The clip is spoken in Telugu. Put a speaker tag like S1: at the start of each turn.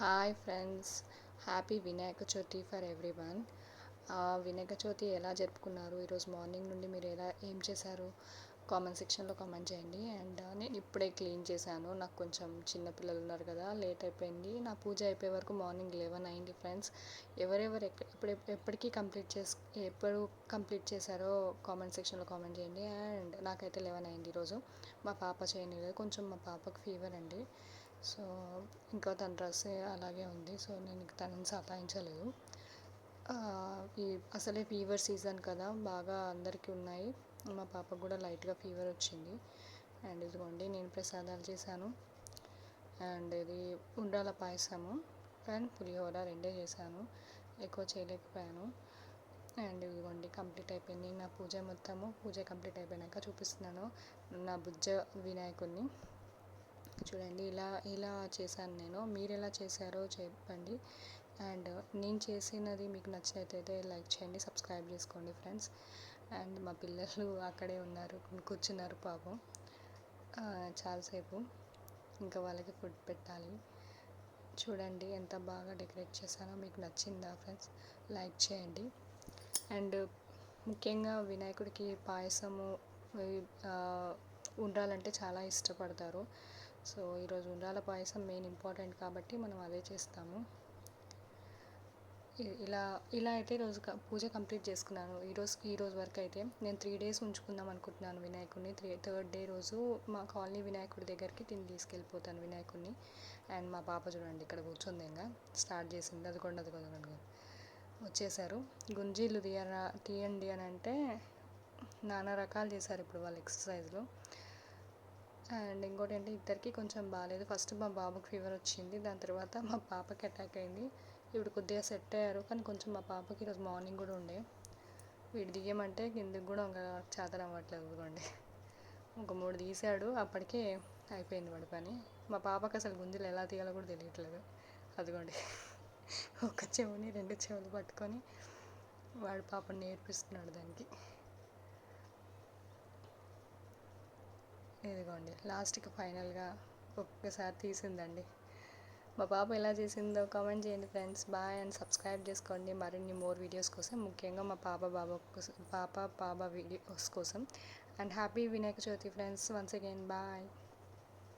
S1: Hi friends happy Vinayaka Chavithi for everyone Vinayaka Chavithi ఎలా జరుపుకున్నారు? ఈరోజు మార్నింగ్ నుండి మీరు ఎలా ఏం చేశారు? కామెంట్ సెక్షన్లో కామెంట్ చేయండి. అండ్ నేను ఇప్పుడే క్లీన్ చేశాను. నాకు కొంచెం చిన్నపిల్లలు ఉన్నారు కదా లేట్ అయిపోయింది. నా పూజ అయిపోయే వరకు మార్నింగ్ లెవెన్ అయింది ఫ్రెండ్స్ ఎవరెవరు ఎప్పుడు ఎప్పటికీ కంప్లీట్ చేసి ఎప్పుడు కంప్లీట్ చేశారో కామెంట్ సెక్షన్లో కామెంట్ చేయండి. అండ్ నాకైతే లెవెన్ అయింది ఈరోజు. మా పాప చేయని కొంచెం మా పాపకు ఫీవర్ అండి. సో ఇంకా తన డ్రెస్ అలాగే ఉంది. సో నేను తనని సతాయించలేదు. ఈ అసలే ఫీవర్ సీజన్ కదా బాగా అందరికీ ఉన్నాయి. మా పాపకు కూడా లైట్గా ఫీవర్ వచ్చింది. అండ్ ఇదిగోండి నేను ప్రసాదాలు చేశాను. అండ్ ఇది ఉండాల పాయసము అండ్ పులిహోర రెండే చేశాను. ఎక్కువ చేయలేకపోయాను. అండ్ ఇదిగోండి కంప్లీట్ అయిపోయింది. నా పూజ మొత్తము పూజ కంప్లీట్ అయిపోయినాక చూపిస్తున్నాను. నా బుజ్జ వినాయకుడిని చూడండి ఇలా ఇలా చేశాను నేను. మీరు ఎలా చేశారో చెప్పండి. అండ్ నేను చేసినది మీకు నచ్చినట్లయితే లైక్ చేయండి సబ్స్క్రైబ్ చేసుకోండి ఫ్రెండ్స్. అండ్ మా పిల్లలు అక్కడే ఉన్నారు కూర్చున్నారు పాపం. చాలాసేపు ఇంకా వాళ్ళకి ఫుడ్ పెట్టాలి. చూడండి ఎంత బాగా డెకరేట్ చేశానో మీకు నచ్చిందా ఫ్రెండ్స్? లైక్ చేయండి. అండ్ ముఖ్యంగా వినాయకుడికి పాయసము ఉండాలంటే చాలా ఇష్టపడతారు. సో ఈరోజు ఉండాల పాయసం మెయిన్ ఇంపార్టెంట్ కాబట్టి మనం అదే చేస్తాము. ఇలా ఇలా అయితే రోజు పూజ కంప్లీట్ చేసుకున్నాను. ఈరోజు ఈ రోజు వరకు అయితే నేను త్రీ డేస్ ఉంచుకుందాం అనుకుంటున్నాను వినాయకుడిని. త్రీ థర్డ్ డే రోజు మా కాలనీ వినాయకుడి దగ్గరికి తిని తీసుకెళ్ళిపోతాను వినాయకుడిని. అండ్ మా పాప చూడండి ఇక్కడ కూర్చుంది ఇంకా. స్టార్ట్ చేసింది అది కొండ అది కొండ వచ్చేసారు. గుంజీలు తీయరా తీయండి అని అంటే నానా రకాలు చేశారు ఇప్పుడు వాళ్ళు ఎక్సర్సైజ్లో అండ్ ఇంకోటి ఏంటి ఇద్దరికి కొంచెం బాగాలేదు ఫస్ట్ మా బాబుకి ఫీవర్ వచ్చింది. దాని తర్వాత మా పాపకి అటాక్ అయింది. ఇప్పుడు కొద్దిగా సెట్ అయ్యారు. కానీ కొంచెం మా పాపకి ఈరోజు మార్నింగ్ కూడా ఉండే. వీడు దిగమంటే కిందకి కూడా ఇంకా చేతన అవ్వట్లేదు ఇదిగోండి ఒక మూడు తీసాడు. అప్పటికే అయిపోయింది వాడి పని. మా పాపకి అసలు గుంజలు ఎలా తీయాలో కూడా తెలియట్లేదు. అదిగోండి. ఒక చెవుని రెండు చెవులు పట్టుకొని వాడు పాపని నేర్పిస్తున్నాడు దానికి. ఇదిగోండి లాస్ట్కి ఫైనల్గా ఒక్కసారి తీసిందండి. మా పాప ఎలా చేసిందో కామెంట్ చేయండి ఫ్రెండ్స్. బాయ్ అండ్ సబ్స్క్రైబ్ చేసుకోండి. మరిన్ని మోర్ వీడియోస్ కోసం ముఖ్యంగా మా పాప బాబా కోసం పాప బాబా వీడియోస్ కోసం. And happy Vinayaka Chavithi friends. Once again bye.